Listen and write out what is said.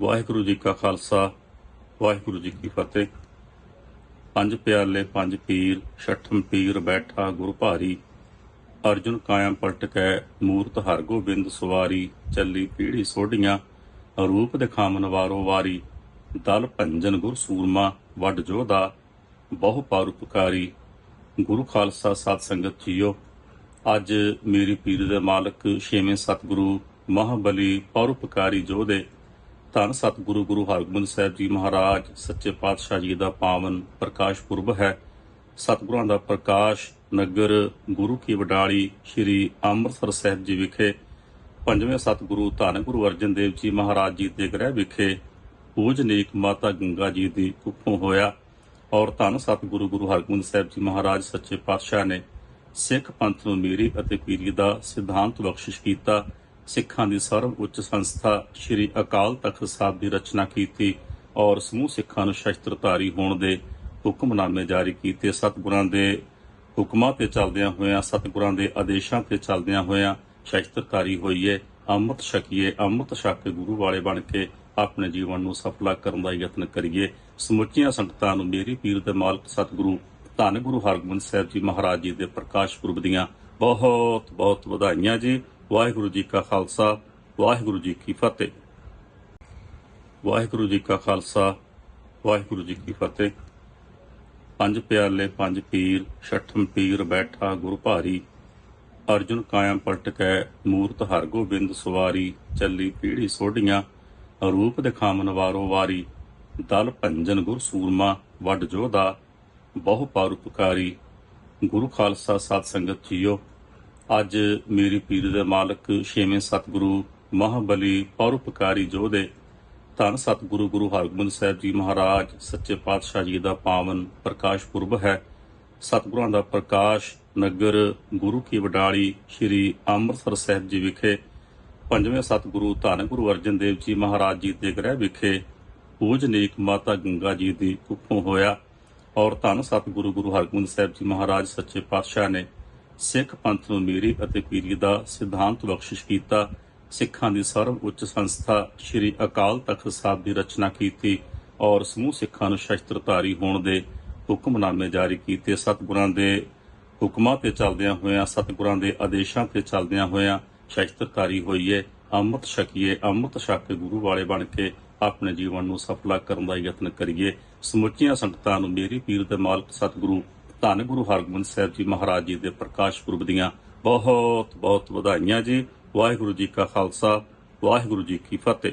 ਵਾਹਿਗੁਰੂ ਜੀ ਕਾ ਖਾਲਸਾ, ਵਾਹਿਗੁਰੂ ਜੀ ਕੀ ਫਤਿਹ। ਪੰਜ ਪਿਆਲੇ ਪੰਜ ਪੀਰ, ਛਠਮ ਪੀਰ ਬੈਠਾ ਗੁਰੂ ਭਾਰੀ। ਅਰਜੁਨ ਕਾਇਮ ਪਲਟਕੈ ਮੂਰਤ ਹਰ ਗੋਬਿੰਦ ਸਵਾਰੀ, ਚੱਲੀ ਪੀੜੀ ਸੋਢੀਆਂ, ਰੂਪ ਦਿਖਾਵਨ ਵਾਰੋ ਵਾਰੀ। ਦਲ ਭੰਜਨ ਗੁਰ ਸੂਰਮਾ, ਵੱਡ ਜੋਧਾ ਬਹੁ ਪਰਉਪਕਾਰੀ ਗੁਰੂ ਖਾਲਸਾ ਸਤ ਸੰਗਤ ਜੀਓ, ਅੱਜ ਮੇਰੀ ਪੀਰ ਦੇ ਮਾਲਕ ਛੇਵੇਂ ਸਤਿਗੁਰੂ ਮਹਾਬਲੀ ਪਰਉਪਕਾਰੀ ਜੋਧੇ ਧੰਨ ਸਤਿਗੁਰੂ ਗੁਰੂ ਹਰਗੋਬਿੰਦ ਸਾਹਿਬ ਜੀ ਮਹਾਰਾਜ, ਸੱਚੇ ਪਾਤਸ਼ਾਹ ਜੀ ਦਾ ਪਾਵਨ ਪ੍ਰਕਾਸ਼ ਪੁਰਬ ਹੈ। ਸਤਿਗੁਰਾਂ ਦਾ ਪ੍ਰਕਾਸ਼ ਨਗਰ ਗੁਰੂ ਕੀ ਵਡਾਲੀ ਸ੍ਰੀ ਅੰਮ੍ਰਿਤਸਰ ਸਾਹਿਬ ਜੀ ਵਿਖੇ, ਪੰਜਵੇਂ ਸਤਿਗੁਰੂ ਧੰਨ ਗੁਰੂ ਅਰਜਨ ਦੇਵ ਜੀ ਮਹਾਰਾਜ ਜੀ ਦੇ ਗ੍ਰਹਿ ਵਿਖੇ ਪੂਜਨੀਕ ਮਾਤਾ ਗੰਗਾ ਜੀ ਦੀ ਕੁੱਖੋਂ ਹੋਇਆ ਔਰ ਧੰਨ ਸਤਿਗੁਰੂ ਗੁਰੂ ਹਰਗੋਬਿੰਦ ਸਾਹਿਬ ਜੀ ਮਹਾਰਾਜ, ਸੱਚੇ ਪਾਤਸ਼ਾਹ ਨੇ ਸਿੱਖ ਪੰਥ ਨੂੰ ਮੀਰੀ ਅਤੇ ਪੀਰੀ ਦਾ ਸਿਧਾਂਤ ਬਖਸ਼ਿਸ਼ ਕੀਤਾ। ਸਿੱਖਾਂ ਦੀ ਸਰਵ ਉੱਚ ਸੰਸਥਾ ਸ੍ਰੀ ਅਕਾਲ ਤਖਤ ਸਾਹਿਬ ਦੀ ਰਚਨਾ ਕੀਤੀ ਔਰ ਸਮੂਹ ਸਿੱਖਾਂ ਨੂੰ ਸ਼ਸਤਰਧਾਰੀ ਹੋਣ ਦੇ ਹੁਕਮਨਾਮੇ ਜਾਰੀ ਕੀਤੇ। ਸਤਿਗੁਰਾਂ ਦੇ ਹੁਕਮਾਂ ਤੇ ਚੱਲਦਿਆਂ ਹੋਇਆਂ, ਸਤਿਗੁਰਾਂ ਦੇ ਆਦੇਸ਼ਾਂ ਤੇ ਚੱਲਦਿਆਂ ਹੋਇਆਂ ਸ਼ਸਤਰਧਾਰੀ ਹੋਈਏ, ਅੰਮ੍ਰਿਤ ਛਕੀਏ, ਅੰਮ੍ਰਿਤ ਛਕ ਕੇ ਗੁਰੂ ਵਾਲੇ ਬਣ ਕੇ ਆਪਣੇ ਜੀਵਨ ਨੂੰ ਸਫਲਾ ਕਰਨ ਦਾ ਯਤਨ ਕਰੀਏ। ਸਮੁੱਚੀਆਂ ਸੰਗਤਾਂ ਨੂੰ ਮੇਰੀ ਪੀਰ ਦੇ ਮਾਲਕ ਸਤਿਗੁਰੂ ਧੰਨ ਗੁਰੂ ਹਰਗੋਬਿੰਦ ਸਾਹਿਬ ਜੀ ਮਹਾਰਾਜ ਜੀ ਦੇ ਪ੍ਰਕਾਸ਼ ਪੁਰਬ ਦੀਆਂ ਬਹੁਤ ਬਹੁਤ ਵਧਾਈਆਂ ਜੀ। ਵਾਹਿਗੁਰੂ ਜੀ ਕਾ ਖਾਲਸਾ, ਵਾਹਿਗੁਰੂ ਜੀ ਕੀ ਫਤਿਹ। ਵਾਹਿਗੁਰੂ ਜੀ ਕਾ ਖਾਲਸਾ, ਵਾਹਿਗੁਰੂ ਜੀ ਕੀ ਫਤਿਹ। ਪੰਜ ਪਿਆਲੇ ਪੰਜ ਪੀਰ, ਛਠਮ ਪੀਰ ਬੈਠਾ ਗੁਰੂ ਭਾਰੀ। ਅਰਜੁਨ ਕਾਇਮ ਪਲਟ ਕੈ ਮੂਰਤ ਹਰ ਗੋਬਿੰਦ ਸਵਾਰੀ। ਚੱਲੀ ਪੀੜੀ ਸੋਢੀਆਂ, ਰੂਪ ਦਿਖਾਵਨ ਵਾਰੋ ਵਾਰੀ। ਦਲ ਭੰਜਨ ਗੁਰ ਸੂਰਮਾ ਵੱਡ ਜੋਧਾ, ਬਹੁ ਪਰਉਪਕਾਰੀ ਗੁਰੂ ਖਾਲਸਾ ਸਤ ਸੰਗਤ ਜੀਓ ਅੱਜ ਮੇਰੀ ਪੀਰ ਦੇ ਮਾਲਕ ਛੇਵੇਂ ਸਤਿਗੁਰੂ ਮਹਾਬਲੀ ਪਰਉਪਕਾਰੀ ਜੋਧੇ ਧੰਨ ਸਤਿਗੁਰੂ ਗੁਰੂ ਹਰਗੋਬਿੰਦ ਸਾਹਿਬ ਜੀ ਮਹਾਰਾਜ, ਸੱਚੇ ਪਾਤਸ਼ਾਹ ਜੀ ਦਾ ਪਾਵਨ ਪ੍ਰਕਾਸ਼ ਪੁਰਬ ਹੈ। ਸਤਿਗੁਰਾਂ ਦਾ ਪ੍ਰਕਾਸ਼ ਨਗਰ ਗੁਰੂ ਕੀ ਵਡਾਲੀ ਸ੍ਰੀ ਅੰਮ੍ਰਿਤਸਰ ਸਾਹਿਬ ਜੀ ਵਿਖੇ, ਪੰਜਵੇਂ ਸਤਿਗੁਰੂ ਧੰਨ ਗੁਰੂ ਅਰਜਨ ਦੇਵ ਜੀ ਮਹਾਰਾਜ ਜੀ ਦੇ ਗ੍ਰਹਿ ਵਿਖੇ ਪੂਜਨੀਕ ਮਾਤਾ ਗੰਗਾ ਜੀ ਦੀ ਕੁੱਖੋਂ ਹੋਇਆ ਔਰ ਧੰਨ ਸਤਿਗੁਰੂ ਗੁਰੂ ਹਰਗੋਬਿੰਦ ਸਾਹਿਬ ਜੀ ਮਹਾਰਾਜ, ਸੱਚੇ ਪਾਤਸ਼ਾਹ ਨੇ ਸਿੱਖ ਪੰਥ ਨੂੰ ਮੀਰੀ ਅਤੇ ਪੀਰੀ ਦਾ ਸਿਧਾਂਤ ਬਖਸ਼ਿਸ਼ ਕੀਤਾ, ਸਿੱਖਾਂ ਦੀ ਸਰਵ ਉੱਚ ਸੰਸਥਾ ਸ੍ਰੀ ਅਕਾਲ ਤਖਤ ਸਾਹਿਬ ਦੀ ਰਚਨਾ ਕੀਤੀ ਔਰ ਸਮੂਹ ਸਿੱਖਾਂ ਨੂੰ ਸ਼ਸਤਰਧਾਰੀ ਹੋਣ ਦੇ ਹੁਕਮਨਾਮੇ ਜਾਰੀ ਕੀਤੇ। ਸਤਿਗੁਰਾਂ ਦੇ ਹੁਕਮਾਂ ਤੇ ਚੱਲਦਿਆਂ ਹੋਇਆਂ, ਸਤਿਗੁਰਾਂ ਦੇ ਆਦੇਸ਼ਾਂ ਤੇ ਚੱਲਦਿਆਂ ਹੋਇਆਂ ਸ਼ਸਤਰਧਾਰੀ ਹੋਈਏ, ਅੰਮ੍ਰਿਤ ਛਕੀਏ, ਅੰਮ੍ਰਿਤ ਛਕ ਕੇ ਗੁਰੂ ਵਾਲੇ ਬਣ ਕੇ ਆਪਣੇ ਜੀਵਨ ਨੂੰ ਸਫਲਾ ਕਰਨ ਦਾ ਯਤਨ ਕਰੀਏ। ਸਮੁੱਚੀਆਂ ਸੰਗਤਾਂ ਨੂੰ ਮੇਰੀ ਪੀਰ ਦੇ ਮਾਲਕ ਸਤਿਗੁਰੂ ਧੰਨ ਗੁਰੂ ਹਰਗੋਬਿੰਦ ਸਾਹਿਬ ਜੀ ਮਹਾਰਾਜ ਜੀ ਦੇ ਪ੍ਰਕਾਸ਼ ਪੁਰਬ ਦੀਆਂ ਬਹੁਤ ਬਹੁਤ ਵਧਾਈਆਂ ਜੀ। ਵਾਹਿਗੁਰੂ ਜੀ ਕਾ ਖਾਲਸਾ, ਵਾਹਿਗੁਰੂ ਜੀ ਕੀ ਫਤਿਹ।